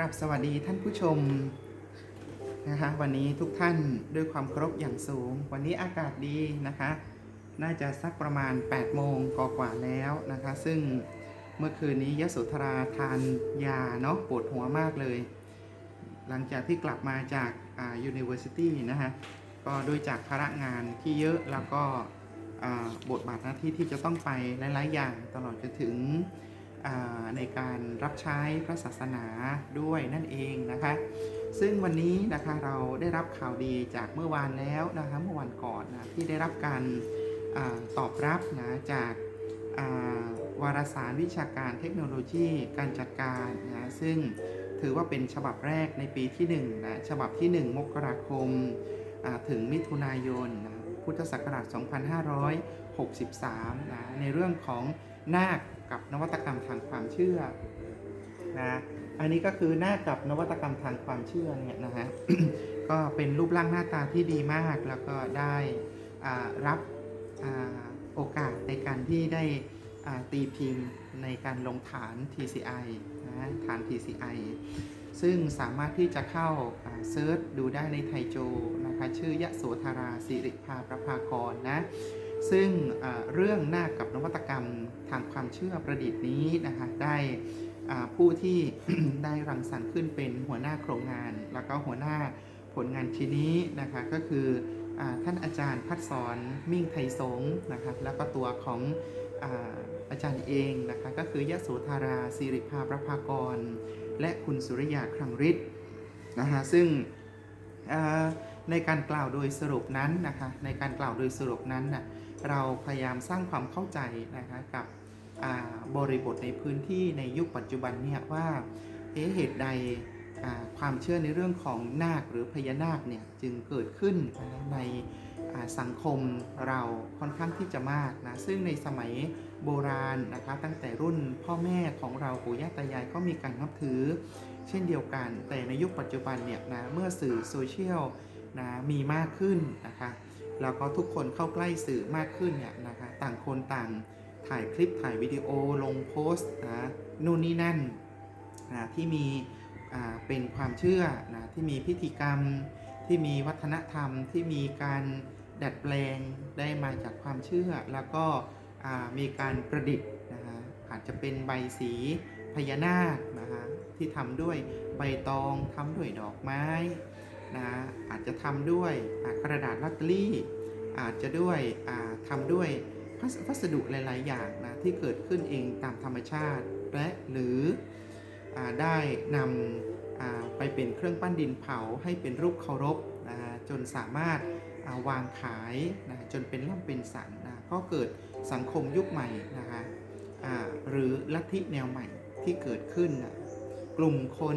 กราบสวัสดีท่านผู้ชมนะคะวันนี้ทุกท่านด้วยความเคารพอย่างสูง วันนี้อากาศดีนะคะ น่าจะสักประมาณ 8 โมงกว่าแล้วนะคะ ซึ่งเมื่อคืนนี้ยโสธราทานยาเนาะปวดหัวมากเลย หลังจากที่กลับมาจากอ่า University นะฮะก็ด้วยจากภาระงานที่เยอะแล้วก็อ่าบทบาทหน้าที่ที่จะต้องไปหลาย ๆ อย่างตลอดจนถึง ในการรับใช้พระศาสนาด้วยนั่นเองนะคะ ซึ่งวันนี้นะคะเราได้รับข่าวดีจากเมื่อวานแล้วนะคะเมื่อวันก่อนนะที่ได้รับการอตอบรับนะจากาวารสารวิชาการเทคโนโลยีการจัดการนะซึ่งถือว่าเป็นฉบับแรกในปีที่1นะฉบับที่ 1 มกราคมถึงมิถุนายนนะพุทธศักราช 2563นะในเรื่องของนาค กับนวัตกรรมทางความเชื่อนะอันนี้ก็คือหน้ากับนวัตกรรมทางความเชื่อเนี่ยนะฮะก็เป็นรูปร่างหน้าตาที่ดีมากแล้วก็ได้รับอโอกาสในการที่ได้ตีพิมพ์ในการลงฐาน TCI นะฐาน TCI ซึ่งสามารถที่จะเข้าเซิร์ชดูได้ในไทยโจนะคะชื่อยะโสธาราสิริภาประภากรนะ ซึ่งเรื่องหน้ากับนวัตกรรมทางความเชื่อประดิษฐ์นี้นะคะได้ผู้ที่ได้รังสรรค์ขึ้นเป็นหัวหน้าโครงงาน แล้วก็หัวหน้าผลงานชิ้นนี้นะคะก็คืออท่านอาจารย์พัดสอนมิ่งไทยสงฆ์นะคะแล้วก็ตัวของอาอาจารย์เองนะคะก็คือยโสธาราสิริภาประภากร และคุณสุริยาครังฤทธิ์นะคะซึ่งในการกล่าวโดยสรุปนั้นนะคะในการกล่าวโดยสรุปนั้นน่ะ เราพยายามสร้างความเข้าใจนะคะกับบริบทในพื้นที่ในยุคปัจจุบันเนี่ยว่าเอเหตุใดความเชื่อในเรื่องของนาคหรือพญานาคเนี่ยจึงเกิดขึ้นในสังคมเราค่อนข้างที่จะมากนะซึ่งในสมัยโบราณนะคะตั้งแต่รุ่นพ่อแม่ของเราปู่ย่าตายายก็มีการนับถือ เช่นเดียวกัน แต่ในยุคปัจจุบันเนี่ยนะเมื่อสื่อโซเชียลนะมีมากขึ้นนะคะ แล้วก็ทุกคนเข้าใกล้สื่อมากขึ้นเนี่ยนะคะต่างคนต่างถ่ายคลิปถ่ายวิดีโอลงโพสต์นะนู่นนี่นั่นนะที่มีเป็นความเชื่อนะที่มีพิธีกรรม ที่มีวัฒนธรรม ที่มีการดัดแปลงได้มาจากความเชื่อ แล้วก็มีการประดิษฐ์นะคะอาจจะเป็นใบสีพญานาคนะคะที่ทำด้วยใบตองทำด้วยดอกไม้ นะอาจจะทำด้วยกระดาษลอตเตอรี่อาจจะด้วยอ่าทำด้วยพัสวัสดุหลาย ๆ อย่างนะที่เกิดขึ้นเองตามธรรมชาติและหรืออได้นำไปเป็นเครื่องปั้นดินเผาให้เป็นรูปเคารพนะจนสามารถาวางขายนะจนเป็นร่ำเป็นสันนะก็เกิดสังคมยุคใหม่นะคะหรือลัทธิแนวใหม่ที่เกิดขึ้นนะกลุ่มคน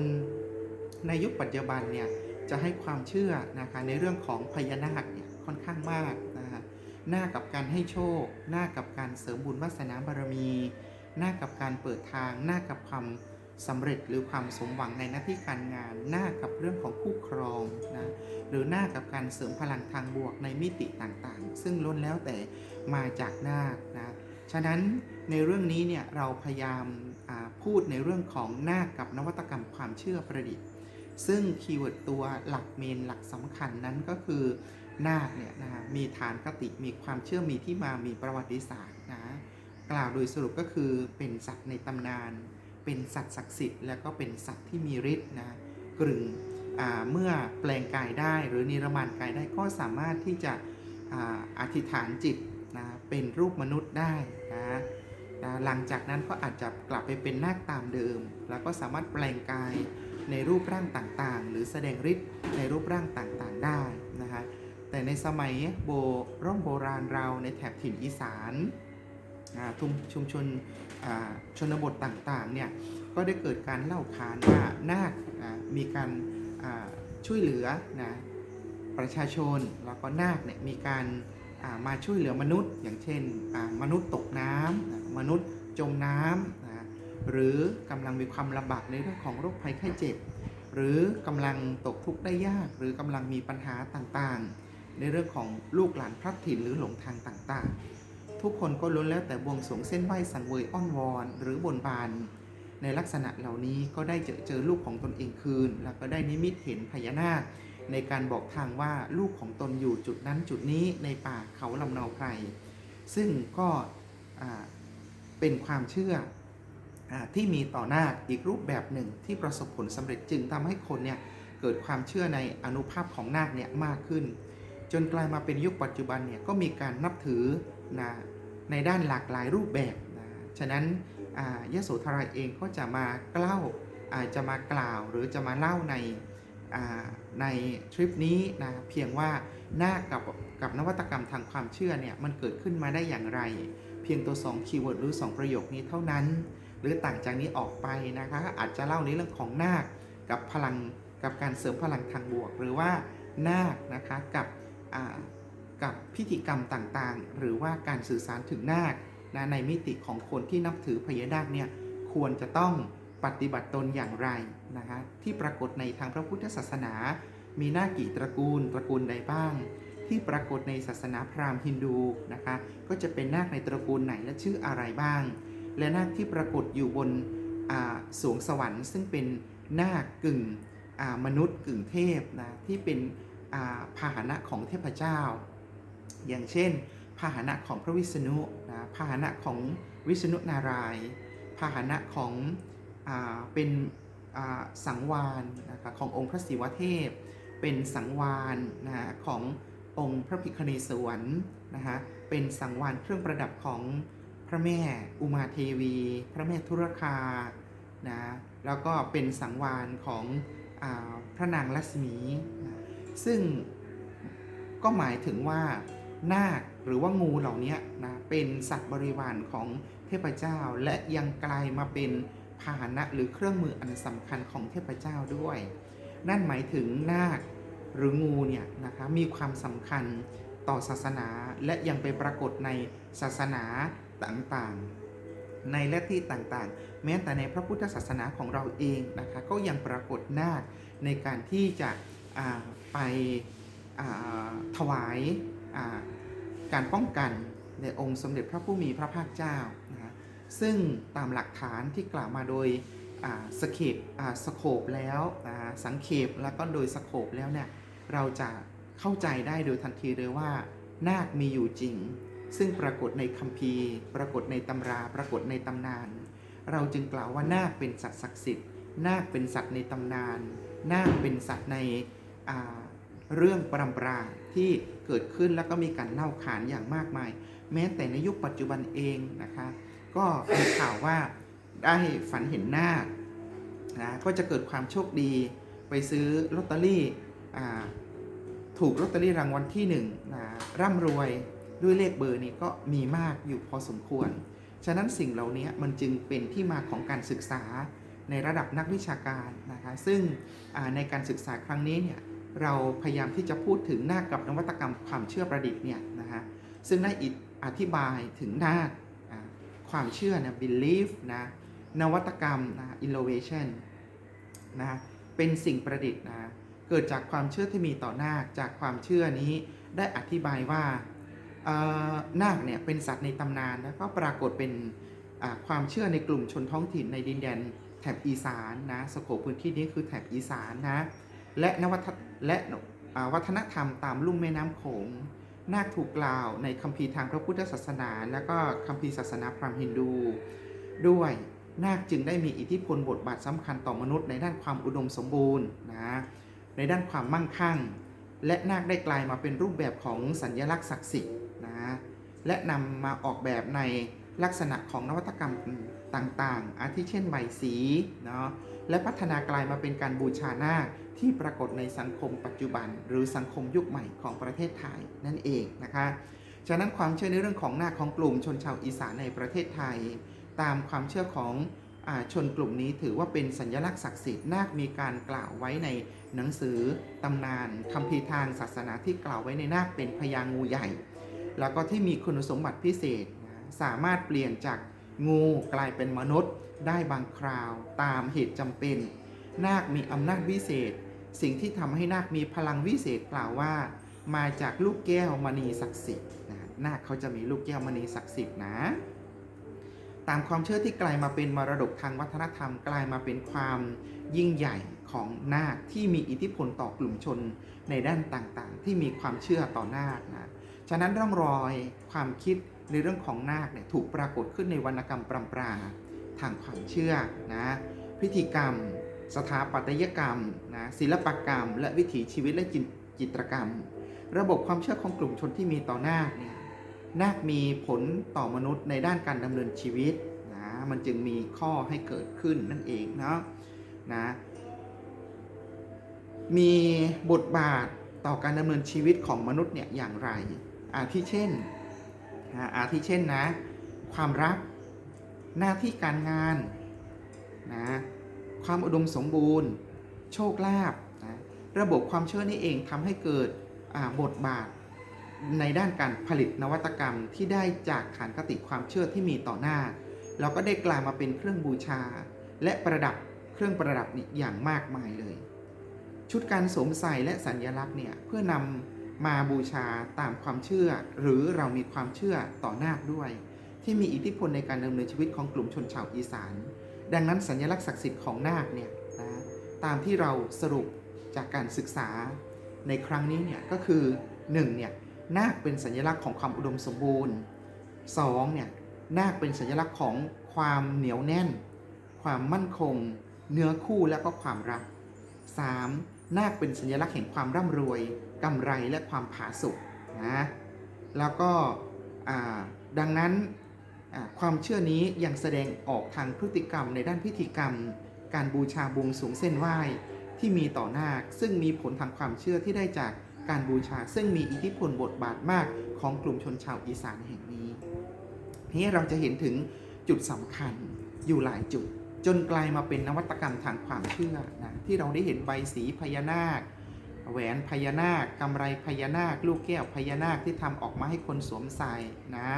ในยุคปัจจุบันเนี่ย จะให้ความเชื่อนะคะในเรื่องของพญานาคเนี่ยค่อนข้างมากนะคะหน้ากับการให้โชค หน้ากับการเสริมบุญวาสนาบารมี หน้ากับการเปิดทาง หน้ากับความสำเร็จหรือความสมหวังในหน้าที่การงาน หน้ากับเรื่องของคู่ครองนะหรือหน้ากับการเสริมพลังทางบวกในมิติต่างๆ ซึ่งล้นแล้วแต่มาจากหน้านะฉะนั้นในเรื่องนี้เนี่ยเราพยายามพูดในเรื่องของหน้ากับนวัตกรรมความเชื่อประดิษฐ์ ซึ่งคีย์เวิร์ดตัวหลักเมนหลักสำคัญนั้นก็คือนาคเนี่ยนะฮะมีฐานคติมีความเชื่อมีที่มามีประวัติศาสตร์นะกล่าวโดยสรุปก็คือเป็นสัตว์ในตำนาน เป็นสัตว์ศักดิ์สิทธิ์แล้วก็เป็นสัตว์ที่มีฤทธิ์นะกรึงเมื่อแปลงกายได้หรือนิรมานกายได้ก็สามารถที่จะอ่าอธิษฐานจิตนะเป็นรูปมนุษย์ได้นะนะหลังจากนั้นก็อาจจะกลับไปเป็นนาคตามเดิม แล้วก็สามารถแปลงกาย ในรูปร่างต่างๆ หรือแสดงฤทธิ์ในรูปร่างต่างๆได้นะคะแต่ในสมัยโบร่องโบราณเราในแถบถิ่นอีสานทุมชุมชนชนบทต่างๆเนี่ยก็ได้เกิดการเล่าขานว่านาคมีการช่วยเหลือนะประชาชนแล้วก็นาคเนี่ยมีการมาช่วยเหลือมนุษย์ อย่างเช่นมนุษย์ตกน้ำมนุษย์จมน้ำ หรือกำลังมีความลำบากในเรื่องของโรคภัยไข้เจ็บ หรือกำลังตกทุกข์ได้ยาก หรือกำลังมีปัญหาต่างๆ ในเรื่องของลูกหลานพลัดถิ่นหรือหลงทางต่างๆ ทุกคนก็ล้วนแล้วแต่บวงสรวงเส้นไหวสังเวยอ้อนวอน หรือบนบาน ในลักษณะเหล่านี้ก็ได้เจอเจอลูกของตนเองคืน แล้วก็ได้นิมิตเห็นพญานาค ในการบอกทางว่าลูกของตนอยู่จุดนั้นจุดนี้ในป่าเขาลำเนาไพรซึ่งก็เป็นความเชื่อ ที่มีต่อนาคอีกรูปแบบหนึ่งที่ประสบผลสำเร็จจึงทำให้คนเนี่ยเกิดความเชื่อในอนุภาพของนาคเนี่ยมากขึ้น จนกลายมาเป็นยุคปัจจุบันเนี่ยก็มีการนับถือนะในด้านหลากหลายรูปแบบนะฉะนั้นยโสธราเองก็จะมาเล่าอาจะมากล่าวหรือจะมาเล่าในในทริปนี้นะเพียงว่าหน้ากับกับนวัตกรรมทางความเชื่อเนี่ยมันเกิดขึ้นมาได้อย่างไร เพียงตัว 2 คีย์เวิร์ดหรือ 2 ประโยคนี้เท่านั้น หรือต่างจากนี้ออกไปนะคะอาจจะเล่าในเรื่องของนาคกับพลังกับการเสริมพลังทางบวก หรือว่านาคนะคะกับกับพิธีกรรมต่างๆ หรือว่าการสื่อสารถึงนาคนะในมิติของคนที่นับถือพญานาคเนี่ยควรจะต้องปฏิบัติตนอย่างไรนะคะที่ปรากฏในทางพระพุทธศาสนา มีนาคกี่ตระกูลตระกูลใดบ้าง ที่ปรากฏในศาสนาพราหมณ์ฮินดูนะคะก็จะเป็นนาคในตระกูลไหนและชื่ออะไรบ้าง และนาคที่ปรากฏอยู่บนสวงสวรรค์ ซึ่งเป็นนาคกึ่งมนุษย์กึ่งเทพนะที่เป็นาพาหนะของเทพเจ้า อย่างเช่น พาหนะของพระวิษณุนะพาหนะของวิษณุนารายพาหนะของอเป็นสังวานนะคะขององค์พระศิวเทพ เป็นสังวานนะขององค์พระพิคเนศวรนะฮะเป็นสังวานเครื่องประดับของ ระแม่อุมาเทวี พระแม่ธุรคานะแล้วก็เป็นสังวานของอพระนางลักษมี ซึ่งก็หมายถึงว่านาคหรือว่างูเหล่านี้นะเป็นสัตว์บริวารของเทพเจ้า และยังกลายมาเป็นพาหนะหรือเครื่องมืออันสำคัญของเทพเจ้าด้วย นั่นหมายถึงนาคหรืองูเนี่ยนะคะมีความสำคัญต่อศาสนาและยังไปปรากฏในศาสนา ต่างๆ ในและที่ต่างๆ แม้แต่ในพระพุทธศาสนาของเราเองนะคะก็ยังปรากฏนาคในการที่จะไปถวายาการป้องกันในองค์สมเด็จพระผู้มีพระภาคเจ้านะคะซึ่งตามหลักฐานที่กล่าวมาโดยสเคปสโคปแล้วสังเขปแล้วก็โดยสโคปแล้วเนี่ยเราจะเข้าใจได้โดยทันทีเลยว่านาคมีอยู่จริง ซึ่งปรากฏในคัมภีร์ ปรากฏในตำรา ปรากฏในตำนาน เราจึงกล่าวว่านาคเป็นสัตว์ศักดิ์สิทธิ์ นาคเป็นสัตว์ในตำนาน นาคเป็นสัตว์ในเรื่องปรำปราที่เกิดขึ้นแล้วก็มีการเล่าขานอย่างมากมาย แม้แต่ในยุคปัจจุบันเองนะคะ ก็มีข่าวว่าได้ฝันเห็นนาคนะก็จะเกิดความโชคดีไปซื้อลอตเตอรี่ถูกลอตเตอรี่รางวัลที่หนึ่งนะร่ำรวย ด้วยเลขเบอร์นี้ก็มีมากอยู่พอสมควร ฉะนั้นสิ่งเหล่านี้มันจึงเป็นที่มาของการศึกษาในระดับนักวิชาการนะคะซึ่งในการศึกษาครั้งนี้เนี่ยเราพยายามที่จะพูดถึงหน้ากับนวัตกรรมความเชื่อประดิษฐ์เนี่ยนะคะซึ่งได้อธิบายถึงหน้าอ่าความเชื่อนะ belief นะนวัตกรรมนะ innovation นะเป็นสิ่งประดิษฐ์นะเกิดจากความเชื่อที่มีต่อนาคจากความเชื่อนี้ได้อธิบายว่า นาคเนี่ยเป็นสัตว์ในตำนานแล้วก็ปรากฏเป็นความเชื่อในกลุ่มชนท้องถิ่นในดินแดนแถบอีสานนะสโคปพื้นที่นี้คือแถบอีสานนะและนวัตและวัฒนธรรมตามลุ่มแม่น้ำโขงนาคถูกกล่าวในคัมภีร์ทางพระพุทธศาสนา และก็คัมภีร์ศาสนาพราหมณ์ฮินดู ด้วยนาคจึงได้มีอิทธิพลบทบาทสำคัญต่อมนุษย์ในด้านความอุดมสมบูรณ์นะในด้านความมั่งคั่ง และนาคได้กลายมาเป็นรูปแบบของสัญลักษณ์ศักดิ์สิทธิ์นะและนำมาออกแบบในลักษณะของนวัตกรรมต่างๆ อาทิเช่นใบสีเนาะและพัฒนากลายมาเป็นการบูชานาคที่ปรากฏในสังคมปัจจุบัน หรือสังคมยุคใหม่ของประเทศไทยนั่นเองนะคะฉะนั้นความเชื่อในเรื่องของนาคของกลุ่มชนชาวอีสานในประเทศไทย ตามความเชื่อของ ชนกลุ่มนี้ถือว่าเป็นสัญลักษณ์ศักดิ์สิทธิ์นาคมีการกล่าวไว้ในหนังสือตำนานคัมภีทางศาสนาที่กล่าวไว้ในนาคเป็นพญางูใหญ่ แล้วก็ที่มีคุณสมบัติพิเศษสามารถเปลี่ยนจากงูกลายเป็นมนุษย์ ได้บางคราวตามเหตุจำเป็น นาคมีอำนาจวิเศษ สิ่งที่ทำให้นาคมีพลังวิเศษกล่าวว่า มาจากลูกแก้วมณีศักดิ์สิทธิ์นาคเขาจะมีลูกแก้วมณีศักดิ์สิทธิ์นะามความเชื่อที่กลายมาเป็นมรดกทางวัฒนธรรม กลายมาเป็นความยิ่งใหญ่ของนาคที่มีอิทธิพลต่อกลุ่มชนในด้านต่างๆ ที่มีความเชื่อต่อนาคนะฉะนั้นร่องรอยความคิดในเรื่องของนาคเนี่ยถูกปรากฏขึ้นในวรรณกรรมปรำปราทางความเชื่อนะพิธีกรรม สถาปัตยกรรมนะศิลปกรรม และวิถีชีวิตและจิจิตรกรรม ระบบความเชื่อของกลุ่มชนที่มีต่อนาคเนี่ย นาคมีผลต่อมนุษย์ในด้านการดำเนินชีวิตนะมันจึงมีข้อให้เกิดขึ้นนั่นเองเนาะนะมีบทบาทต่อการดำเนินชีวิตของมนุษย์เนี่ยอย่างไร อาทิเช่นนะอาทิเช่นนะ ความรักหน้าที่การงานนะความอุดมสมบูรณ์ โชคลาภนะระบบความเชื่อนี่เองทำให้เกิดอ่าบทบาท ในด้านการผลิตนวัตกรรมที่ได้จากฐานคติความเชื่อที่มีต่อหน้า แล้วก็ได้กลายมาเป็นเครื่องบูชา และประดับเครื่องประดับอย่างมากมายเลย ชุดการสวมใส่และสัญญลักษณ์เนี่ยเพื่อนำมาบูชาตามความเชื่อ หรือเรามีความเชื่อต่อนาคด้วย ที่มีอิทธิพลในการดำเนินชีวิตของกลุ่มชนชาวอีสาน ดังนั้นสัญลักษณ์ศักดิ์สิทธิ์ของนาคเนี่ยนะตามที่เราสรุปจากการศึกษาในครั้งนี้เนี่ยก็คือ1เนี่ย นาคเป็นสัญลักษณ์ของความอุดมสมบูรณ์ 2 เนี่ยนาคเป็นสัญลักษณ์ของความเหนียวแน่น ความมั่นคง เนื้อคู่และก็ความรัก 3. นาคเป็นสัญลักษณ์แห่งความร่ำรวยกำไรและความผาสุกนะแล้วก็ดังนั้นความเชื่อนี้ยังแสดงออกทางพฤติกรรมในด้านพิธีกรรม การบูชาบวงสรวงเส้นไหว้ที่มีต่อนาคซึ่งมีผลทางความเชื่อที่ได้จาก การบูชาซึ่งมีอิทธิพลบทบาทมากของกลุ่มชนชาวอีสานแห่งนี้นี้เราจะเห็นถึงจุดสำคัญอยู่หลายจุด จนกลายมาเป็นนวัตกรรมทางความเชื่อนะที่เราได้เห็นใบสีพญานาค แหวนพญานาคกำไรพญานาค ลูกแก้วพญานาคที่ทำออกมาให้คนสวมใส่นะ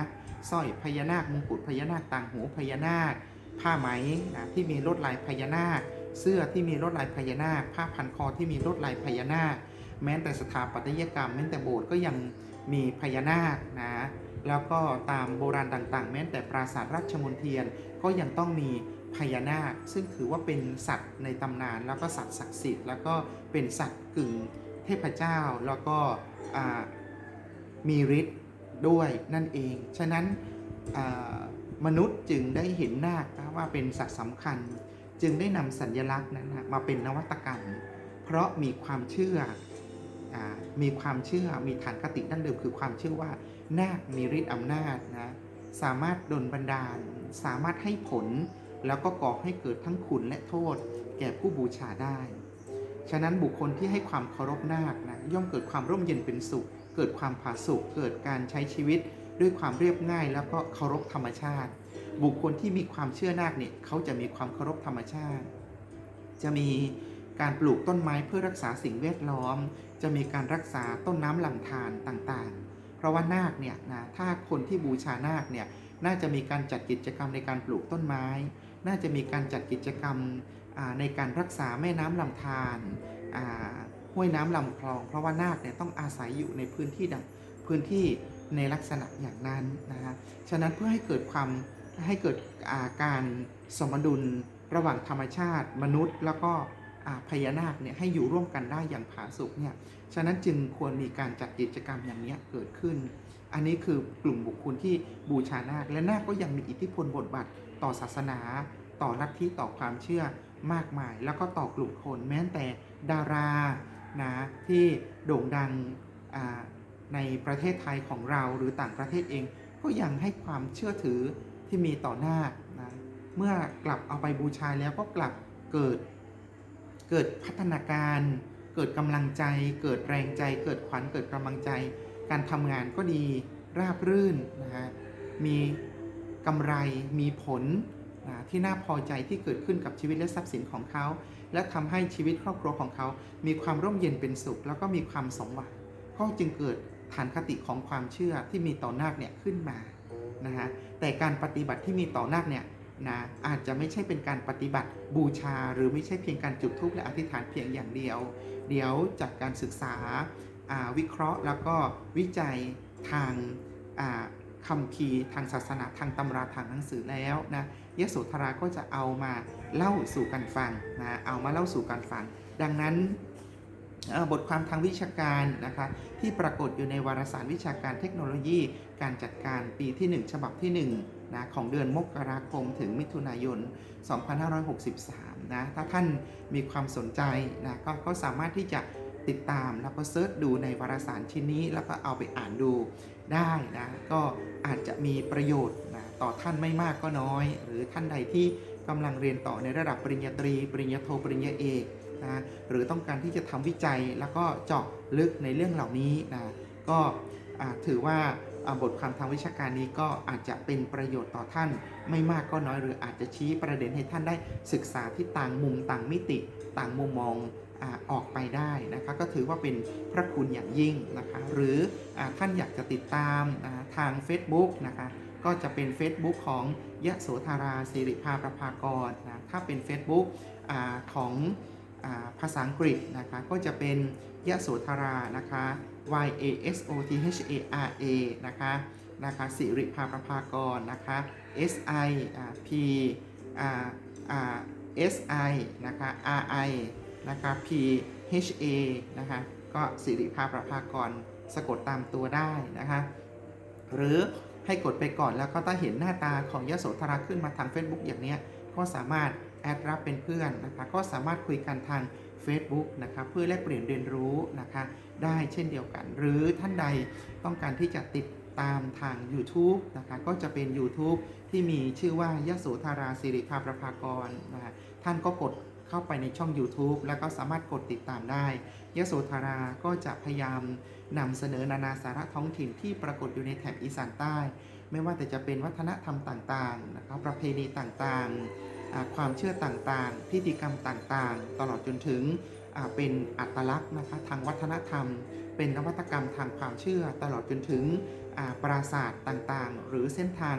สร้อยพญานาคมงกุฎพญานาคต่างหูพญานาค ผ้าไหมนะที่มีลวดลายพญานาค เสื้อที่มีลวดลายพญานาค ผ้าพันคอที่มีลวดลายพญานาค แม้แต่สถาปัตยกรรมแม้แต่โบสถ์ก็ยังมีพญานาคนะแล้วก็ตามโบราณต่างๆ แม้แต่ปราสาทราชมนเทียนก็ยังต้องมีพญานาค ซึ่งถือว่าเป็นสัตว์ในตำนาน แล้วก็สัตว์ศักดิ์สิทธิ์แล้วก็เป็นสัตว์กึ่งเทพเจ้าแล้วก็มีฤทธิ์ด้วยนั่นเอง ฉะนั้นมนุษย์จึงได้เห็นนาคว่าเป็นสัตว์สำคัญ จึงได้นำสัญลักษณ์นั้นมาเป็นนวัตกรรม เพราะมีความเชื่อ มีความเชื่อมีฐานคติดั้งเดิมคือความเชื่อว่านาคมีฤทธิ์อำนาจนะสามารถดลบันดาล สามารถให้ผล แล้วก็ก่อให้เกิดทั้งคุณและโทษ แก่ผู้บูชาได้ ฉะนั้นบุคคลที่ให้ความเคารพนาคนะย่อมเกิดความร่มเย็นเป็นสุข เกิดความผาสุกเกิดการใช้ชีวิตด้วยความเรียบง่าย แล้วก็เคารพธรรมชาติ บุคคลที่มีความเชื่อนาคเนี่ยเขาจะมีความเคารพธรรมชาติ จะมีการปลูกต้นไม้เพื่อรักษาสิ่งแวดล้อม จะมีการรักษาต้นน้ำลำธารต่างๆ เพราะว่านาคเนี่ยนะถ้าคนที่บูชานาคเนี่ยน่าจะมีการจัดกิจกรรมในการปลูกต้นไม้ น่าจะมีการจัดกิจกรรมในการรักษาแม่น้ำลำธารห้วยน้ำลำคลอง เพราะว่านาคเนี่ยต้องอาศัยอยู่ในพื้นที่ดังพื้นที่ในลักษณะอย่างนั้นนะฮะ ฉะนั้นเพื่อให้เกิดความให้เกิดาการสมดุลระหว่างธรรมชาติมนุษย์ แล้วก็ พญานาคเนี่ยให้อยู่ร่วมกันได้อย่างผาสุกเนี่ยฉะนั้นจึงควรมีการจัดกิจกรรมอย่างนี้เกิดขึ้น อันนี้คือกลุ่มบุคคลที่บูชานาคและนาคก็ยังมีอิทธิพลบทบาทต่อศาสนา ต่อลัทธิต่อความเชื่อมากมาย แล้วก็ต่อกลุ่มคนแม้แต่ดารานะที่โด่งดังในประเทศไทยของเราหรือต่างประเทศเอง ก็ยังให้ความเชื่อถือที่มีต่อนาคนะเมื่อกลับเอาไปบูชาแล้วก็กลับเกิด เกิดพัฒนาการ เกิดกำลังใจ เกิดแรงใจ เกิดขวัญเกิดกำลังใจ การทำงานก็ดีราบรื่นนะฮะมีกำไรมีผลนะที่น่าพอใจที่เกิดขึ้นกับชีวิตและทรัพย์สินของเขา และทำให้ชีวิตครอบครัวของเขา มีความร่มเย็นเป็นสุข แล้วก็มีความสมหวังก็จึงเกิดฐานคติของความเชื่อที่มีต่อนาคเนี่ยขึ้นมานะฮะแต่การปฏิบัติที่มีต่อนาคเนี่ย นะอาจจะไม่ใช่เป็นการปฏิบัติบูชา หรือไม่ใช่เพียงการจุดธูปและอธิษฐานเพียงอย่างเดียว เดี๋ยวจากการศึกษาวิเคราะห์แล้วก็วิจัยทางคำพีร์ทางศาสนาทางตำราทางหนังสือแล้วนะยโสธราก็จะเอามาเล่าสู่กันฟังนะเอามาเล่าสู่กันฟัง ดังนั้นบทความทางวิชาการนะคะที่ปรากฏอยู่ในวารสารวิชาการเทคโนโลยี การจัดการปีที่ 1 ฉบับที่ 1 นะของเดือนมกราคมถึงมิถุนายน 2563 นะ ถ้าท่านมีความสนใจนะกก็สามารถที่จะติดตามแล้วก็เซิร์ชดูในวารสารชิ้นนี้ แล้วก็เอาไปอ่านดูได้นะ ก็อาจจะมีประโยชน์นะต่อท่านไม่มากก็น้อย หรือท่านใดที่กำลังเรียนต่อในระดับปริญญาตรี ปริญญาโทปริญญาเอกนะหรือต้องการที่จะทำวิจัยแล้วก็เจาะลึกในเรื่องเหล่านี้นะก็อ่าถือว่า บทความทางวิชาการนี้ก็อาจจะเป็นประโยชน์ต่อท่าน ไม่มากก็น้อยหรืออาจจะชี้ประเด็นให้ท่านได้ศึกษาที่ต่างมุมต่างมิติ ต่างมุมมองออกไปได้นะคะก็ถือว่าเป็นพระคุณอย่างยิ่งนะคะหรืออท่านอยากจะติดตามทาง Facebook นะคะก็จะเป็น Facebook ของยะโสธาราสิริภาประภากรนะถ้าเป็น Facebook อของอภาษาอังกฤษนะคะก็จะเป็นยะโสธารานะคะ Y A S O T H A R A นะคะนะคะสิริภาประภากรนะคะ S I P อ่าอ่า S I นะคะ R I นะคะ P H A นะคะก็สิริภาประภากรสะกดตามตัวได้นะคะหรือให้กดไปก่อนแล้วก็ถ้าเห็นหน้าตาของยโสธราขึ้นมาทาง Facebook อย่างเนี้ยก็สามารถแอดรับเป็นเพื่อนนะคะก็สามารถคุยกันทาง Facebook นะคะเพื่อแลกเปลี่ยนเรียนรู้นะคะได้เช่นเดียวกัน หรือท่านใดต้องการที่จะติดตามทาง YouTube นะคะก็จะเป็น YouTube ที่มีชื่อว่ายโสธาราสิริภาประภากรนะท่านก็กดเข้าไปในช่อง YouTube แล้วก็สามารถกดติดตามได้ยโสธาราก็จะพยายามนำเสนอนานาสาระท้องถิ่นที่ปรากฏอยู่ในแถบอีสานใต้ ไม่ว่าแต่จะเป็นวัฒนธรรมต่างๆนะครับประเพณีต่างๆ ความเชื่อต่างๆ พิธีกรรมต่างๆ ตลอดจนถึงเป็นอัตลักษณ์นะคะทางวัฒนธรรม เป็นนวัตกรรมทางความเชื่อ ตลอดจนถึงอ่าปราสาทต่างๆ หรือเส้นทาง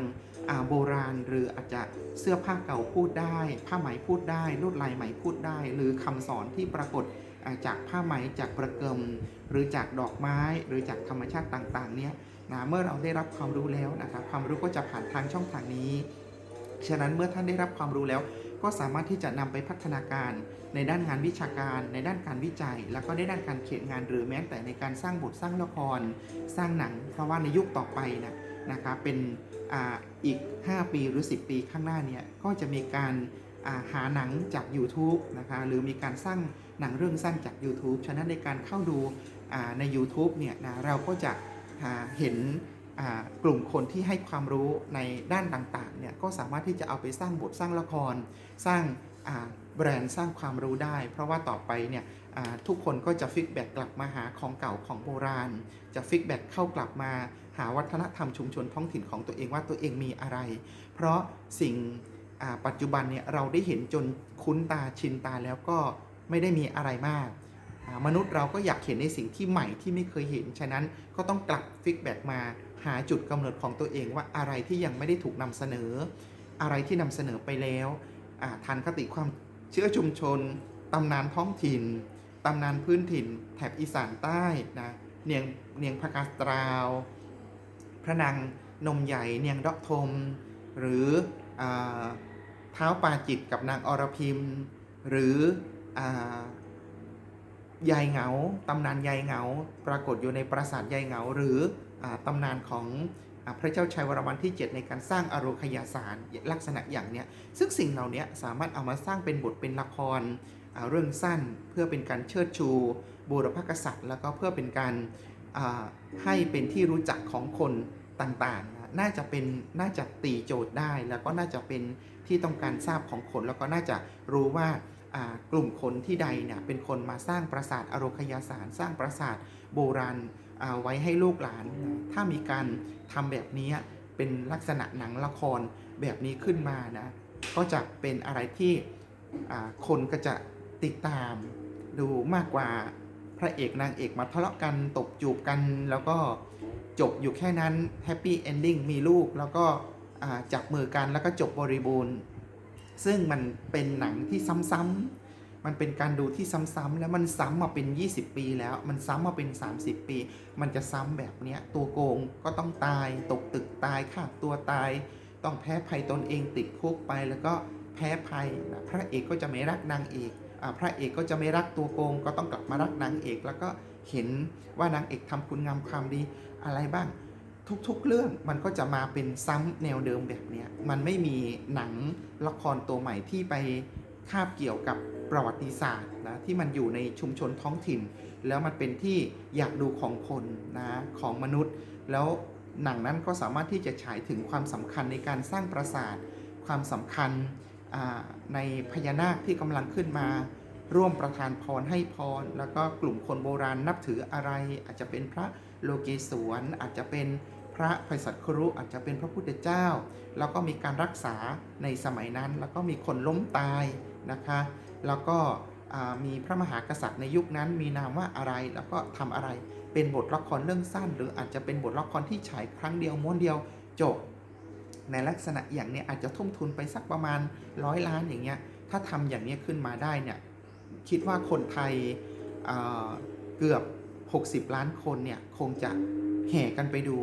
โบราณ หรืออาจจะเสื้อผ้าเก่าพูดได้ ผ้าไหมพูดได้ลวดลายไหมพูดได้ หรือคำสอนที่ปรากฏจากผ้าไหมจากประเกิมหรือจากดอกไม้หรือจากธรรมชาติต่างๆ เนี่ยนะเมื่อเราได้รับความรู้แล้วนะคะความรู้ก็จะผ่านทางช่องทางนี้ ฉะนั้นเมื่อท่านได้รับความรู้แล้ว ก็สามารถที่จะนำไปพัฒนาการ ในด้านงานวิชาการ ในด้านการวิจัย แล้วก็ในด้านการเขียนงานหรือแม้แต่ในการสร้างบทสร้างละคร สร้างหนัง เพราะว่าในยุคต่อไปนะนะคะเป็นออีก 5 ปีหรือ 10 ปีข้างหน้าเนี่ยก็จะมีการาหาหนังจาก YouTube นะคะหรือมีการสร้างหนังเรื่องสั้นจาก YouTube ฉะนั้นในการเข้าดูใน YouTube เนี่ยนะเราก็จะเห็น กลุ่มคนที่ให้ความรู้ในด้านต่างๆเนี่ยก็สามารถที่จะเอาไปสร้างบทสร้างละคร สร้างแบรนด์สร้างความรู้ได้ เพราะว่าต่อไปเนี่ยทุกคนก็จะฟีดแบ็กกลับมาหาของเก่าของโบราณ จะฟีดแบ็กเข้ากลับมาหาวัฒนธรรมชุมชนท้องถิ่นของตัวเองว่าตัวเองมีอะไร เพราะสิ่งปัจจุบันเนี่ยเราได้เห็นจนคุ้นตาชินตาแล้วก็ไม่ได้มีอะไรมากมนุษย์เราก็อยากเห็นในสิ่งที่ใหม่ที่ไม่เคยเห็น ฉะนั้นก็ต้องกลับฟีดแบ็กมา หาจุดกำเนิดของตัวเองว่าอะไรที่ยังไม่ได้ถูกนำเสนอ อะไรที่นำเสนอไปแล้วอ่าทันคติความเชื่อชุมชนตำนานท้องถิ่นตำนานพื้นถิ่น แถบอีสานใต้นะเนียงเนียงพกาสตราว พระนางนมใหญ่เนียงดอกทม หรือเท้าปาจิตกับนางอรพิม หรือยายเหงาตำนานยายเหงา ปรากฏอยู่ในปราสาทยายเหงา หรือ ตำนานของอพระเจ้าชัยวรมันที่ 7 ในการสร้างอโรคยาสารลักษณะอย่างเนี้ยซึ่งสิ่งเหล่านี้สามารถเอามาสร้างเป็นบทเป็นละครเรื่องสั้นเพื่อเป็นการเชิดชูบูรพกษัตริย์ แล้วก็เพื่อเป็นการให้เป็นที่รู้จักของคนต่างๆ น่าจะเป็นน่าจะตีโจทย์ได้ แล้วก็น่าจะเป็นที่ต้องการทราบของคน แล้วก็น่าจะรู้ว่ากลุ่มคนที่ใดเนี่ยเป็นคนมาสร้างปราสาทอโรคยาสาร สร้างปราสาทโบราณ ไว้ให้ลูกหลาน ถ้ามีการทำแบบนี้เป็นลักษณะหนังละครแบบนี้ขึ้นมานะก็จะเป็นอะไรที่คนก็จะติดตามดูมากกว่าพระเอกนางเอกมาทะเลาะกันตบจูบกันแล้วก็จบอยู่แค่นั้นแฮปปี้เอนดิ้งมีลูกแล้วก็จับมือกันแล้วก็จบบริบูรณ์ ซึ่งมันเป็นหนังที่ซ้ำๆ มันเป็นการดูที่ซ้ำๆแล้วมันซ้ำมาเป็น 20 ปีแล้ว มันซ้ำมาเป็น 30 ปี มันจะซ้ำแบบเนี้ยตัวโกงก็ต้องตาย ตกตึกตายฆ่าตัวตาย ต้องแพ้ภัยตนเองติดคุกไปแล้วก็แพ้ภัยนะพระเอกก็จะไม่รักนางเอกอาพระเอกก็จะไม่รักตัวโกง ก็ต้องกลับมารักนางเอก แล้วก็เห็นว่านางเอกทำคุณงามความดีอะไรบ้าง ทุกๆ เรื่องมันก็จะมาเป็นซ้ำแนวเดิมแบบเนี้ยมันไม่มีหนังละครตัวใหม่ที่ไปคาบเกี่ยวกับ ประวัติศาสตร์นะที่มันอยู่ในชุมชนท้องถิ่น แล้วมันเป็นที่อยากดูของคนนะของมนุษย์ แล้วหนังนั้นก็สามารถที่จะฉายถึงความสำคัญในการสร้างปราสาท ความสำคัญในพญานาคที่กำลังขึ้นมา ร่วมประทานพรให้พร แล้วก็กลุ่มคนโบราณนับถืออะไร อาจจะเป็นพระโลเกศวรอาจจะเป็นพระไพศาลครุอาจจะเป็นพระพุทธเจ้า แล้วก็มีการรักษาในสมัยนั้น แล้วก็มีคนล้มตายนะคะ แล้วก็มีพระมหากษัตริย์ในยุคนั้นมีนามว่าอะไรแล้วก็ทำอะไรเป็นบทละครเรื่องสั้น หรืออาจจะเป็นบทละครที่ฉายครั้งเดียวม้วนเดียวจบ ในลักษณะอย่างเนี้ยอาจจะทุ่มทุนไปสักประมาณร้อยล้านอย่างเงี้ยถ้าทำอย่างเนี้ยขึ้นมาได้เนี่ยคิดว่าคนไทยเอ่อเกือบ 60 ล้านคนเนี่ยคงจะแห่กันไปดู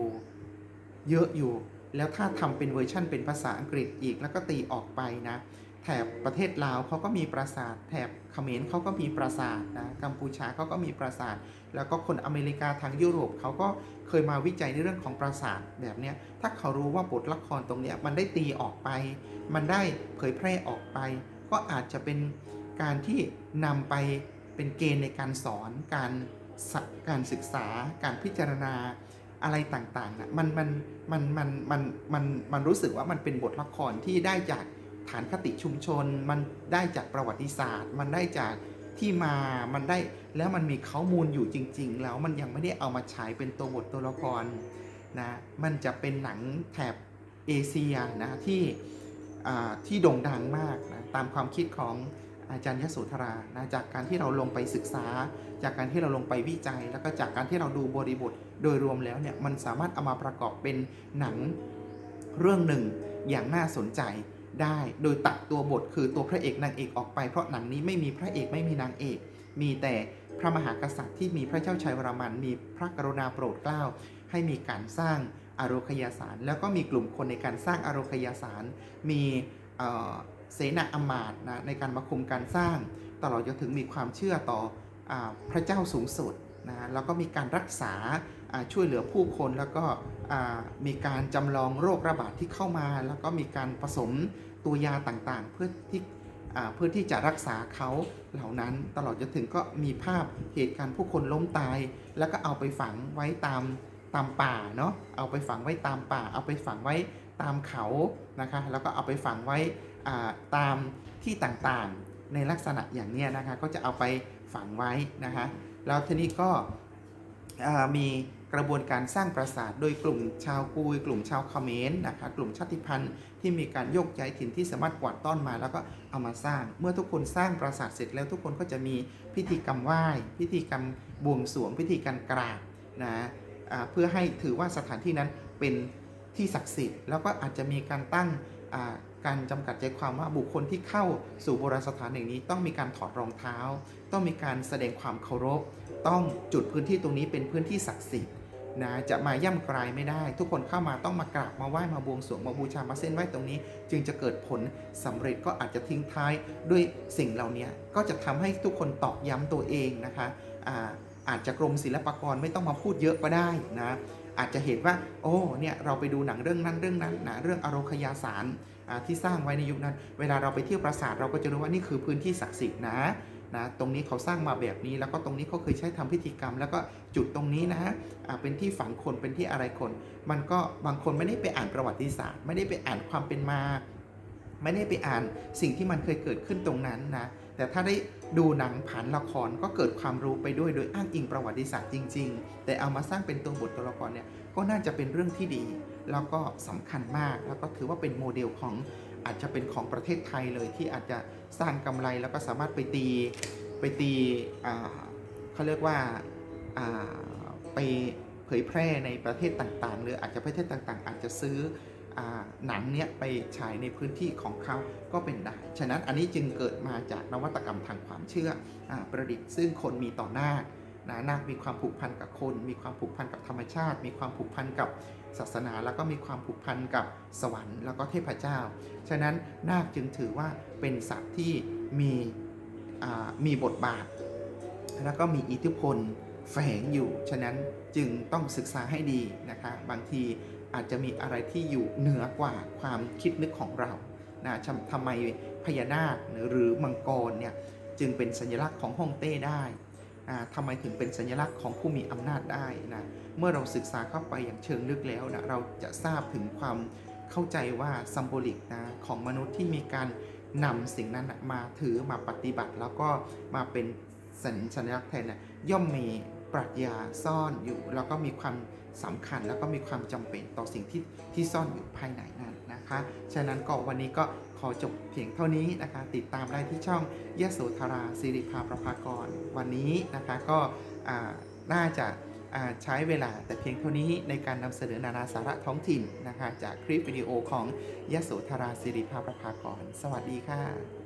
เยอะอยู่ แล้วถ้าทำเป็นเวอร์ชั่นเป็นภาษาอังกฤษอีกแล้วก็ตีออกไปนะ แถบประเทศลาวเขาก็มีปราสาท แถบเขมรเขาก็มีปราสาทนะกัมพูชาเขาก็มีปราสาท แล้วก็คนอเมริกาทางยุโรปเขาก็เคยมาวิจัยในเรื่องของปราสาทแบบเนี้ยถ้าเขารู้ว่าบทละครตรงเนี้ยมันได้ตีออกไป มันได้เผยแพร่ออกไป ก็อาจจะเป็นการที่นำไปเป็นเกณฑ์ในการสอนการการศึกษา การพิจารณาอะไรต่างๆนะมันมันมันมันมันมันมันรู้สึกว่ามันเป็นบทละครที่ได้จาก ฐานคติชุมชน มันได้จากประวัติศาสตร์ มันได้จากที่มามันได้แล้วมันมีข้อมูลอยู่จริง ๆ แล้วมันยังไม่ได้เอามาฉายเป็นตัวบทตัวละครนะมันจะเป็นหนังแถบเอเชียนะที่ที่โด่งดังมากนะตามความคิดของอาจารย์ยโสธรานะจากการที่เราลงไปศึกษา จากการที่เราลงไปวิจัย แล้วก็จากการที่เราดูบริบทโดยรวมแล้วเนี่ยมันสามารถเอามาประกอบเป็นหนังเรื่องหนึ่งอย่างน่าสนใจ ได้โดยตัดตัวบทคือตัวพระเอกนางเอกออกไปเพราะหนังนี้ไม่มีพระเอกไม่มีนางเอก มีแต่พระมหากษัตริย์ที่มีพระเจ้าชัยวรมันมีพระกรุณาโปรดเกล้า ให้มีการสร้างอารคยาสารแล้วก็มีกลุ่มคนในการสร้างอารคยาสารมีเเสนาอำมาตย์นะในการมาคุมการสร้าง ตลอดจนถึงมีความเชื่อต่ออพระเจ้าสูงสุดนะแล้วก็มีการรักษา ช่วยเหลือผู้คนแล้วก็มีการจำลองโรคระบาดที่เข้ามา แล้วก็มีการผสมตัวยาต่างๆ เพื่อที่เพื่อที่จะรักษาเขาเหล่านั้นตลอดจนถึงก็มีภาพเหตุการณ์ผู้คนล้มตาย แล้วก็เอาไปฝังไว้ตามตามป่าเนาะเอาไปฝังไว้ตามป่า เอาไปฝังไว้ตามเขานะคะแล้วก็เอาไปฝังไว้ตามที่ต่างๆ ในลักษณะอย่างนี้นะคะก็จะเอาไปฝังไว้นะคะแล้วทีนี้ก็มี กระบวนการสร้างปราสาทโดยกลุ่มชาวกุยกลุ่มชาวเขมรนะคะกลุ่มชาติพันธุ์ที่มีการโยกย้ายถิ่นที่สามารถกวาดต้อนมาแล้วก็เอามาสร้าง เมื่อทุกคนสร้างปราสาทเสร็จแล้วทุกคนก็จะมีพิธีกรรมไหว้ พิธีกรรมบวงสรวง พิธีการกราบนะเพื่อให้ถือว่าสถานที่นั้นเป็นที่ศักดิ์สิทธิ์ แล้วก็อาจจะมีการตั้งการจำกัดใจความว่าบุคคลที่เข้าสู่โบราณสถานแห่งนี้ ต้องมีการถอดรองเท้า ต้องมีการแสดงความเคารพ ต้องจุดพื้นที่ตรงนี้เป็นพื้นที่ศักดิ์สิทธิ์ นะจะมาย่ำกลายไม่ได้ ทุกคนเข้ามาต้องมากราบมาไหว้มาบวงสรวงมาบูชามาเส้นไหว้ตรงนี้ จึงจะเกิดผลสำเร็จก็อาจจะทิ้งท้ายด้วยสิ่งเหล่านี้ก็จะทำให้ทุกคนตอกย้ำตัวเองนะคะอาอาจจะกรมศิลปากรไม่ต้องมาพูดเยอะก็ได้นะอาจจะเห็นว่า โอ้เนี่ยเราไปดูหนังเรื่องนั้นเรื่องนั้นนะเรื่องอโรคยาสารที่สร้างไว้ในยุคนั้น เวลาเราไปเที่ยวปราสาทเราก็จะรู้ว่านี่คือพื้นที่ศักดิ์สิทธิ์นะ นะตรงนี้เขาสร้างมาแบบนี้ แล้วก็ตรงนี้เขาเคยใช้ทำพิธีกรรม แล้วก็จุดตรงนี้นะอ่าเป็นที่ฝังคนเป็นที่อะไรคน มันก็บางคนไม่ได้ไปอ่านประวัติศาสตร์ ไม่ได้ไปอ่านความเป็นมา ไม่ได้ไปอ่านสิ่งที่มันเคยเกิดขึ้นตรงนั้นนะแต่ถ้าได้ดูหนังผ่านละครก็เกิดความรู้ไปด้วยโดยอ้างอิงประวัติศาสตร์จริง ๆ แต่เอามาสร้างเป็นตัวบทตัวละครเนี่ยก็น่าจะเป็นเรื่องที่ดี แล้วก็สำคัญมากแล้วก็ถือว่าเป็นโมเดลของ อาจจะเป็นของประเทศไทยเลยที่อาจจะสร้างกำไรแล้วก็สามารถไปตีไปตีเขาเรียกว่าไปเผยแพร่ในประเทศต่างๆ หรืออาจจะประเทศต่างๆ อาจจะซื้ออหนังเนี้ยไปฉายในพื้นที่ของเขาก็เป็นได้ ฉะนั้นอันนี้จึงเกิดมาจากนวัตกรรมทางความเชื่ออประดิษฐ์ซึ่งคนมีต่อนาคนะนาคมีความผูกพันกับคน มีความผูกพันกับธรรมชาติ มีความผูกพันกับ ศาสนาแล้วก็มีความผูกพันกับสวรรค์แล้วก็เทพเจ้า ฉะนั้นนาคจึงถือว่าเป็นสัตว์ที่มีมีบทบาท แล้วก็มีอิทธิพลแฝงอยู่ ฉะนั้นจึงต้องศึกษาให้ดีนะคะ บางทีอาจจะมีอะไรที่อยู่เหนือกว่าความคิดนึกของเรานะทำไมพญานาคหรือมังกรเนี่ยจึงเป็นสัญลักษณ์ของฮ่องเต้ได้ ทำไมถึงเป็นสัญลักษณ์ของผู้มีอำนาจได้นะเมื่อเราศึกษาเข้าไปอย่างเชิงลึกแล้วนะเราจะทราบถึงความเข้าใจว่าซัมโบลิกนะของมนุษย์ที่มีการนำสิ่งนั้นมาถือมาปฏิบัติ แล้วก็มาเป็นสัญสัญลักษณ์แทนนะย่อมมีปรัชญาซ่อนอยู่ แล้วก็มีความสำคัญแล้วก็มีความจำเป็นต่อสิ่งที่ที่ซ่อนอยู่ภายในนั้นนะคะ ฉะนั้นก็วันนี้ก็ ขอจบเพียงเท่านี้นะคะ ติดตามได้ที่ช่องยโสธราสิริภาประภากร วันนี้นะคะก็น่าจะใช้เวลาแต่เพียงเท่านี้ในการนำเสนอนานาสาระท้องถิ่นนะคะ จากคลิปวิดีโอของยโสธราสิริภาประภากร สวัสดีค่ะ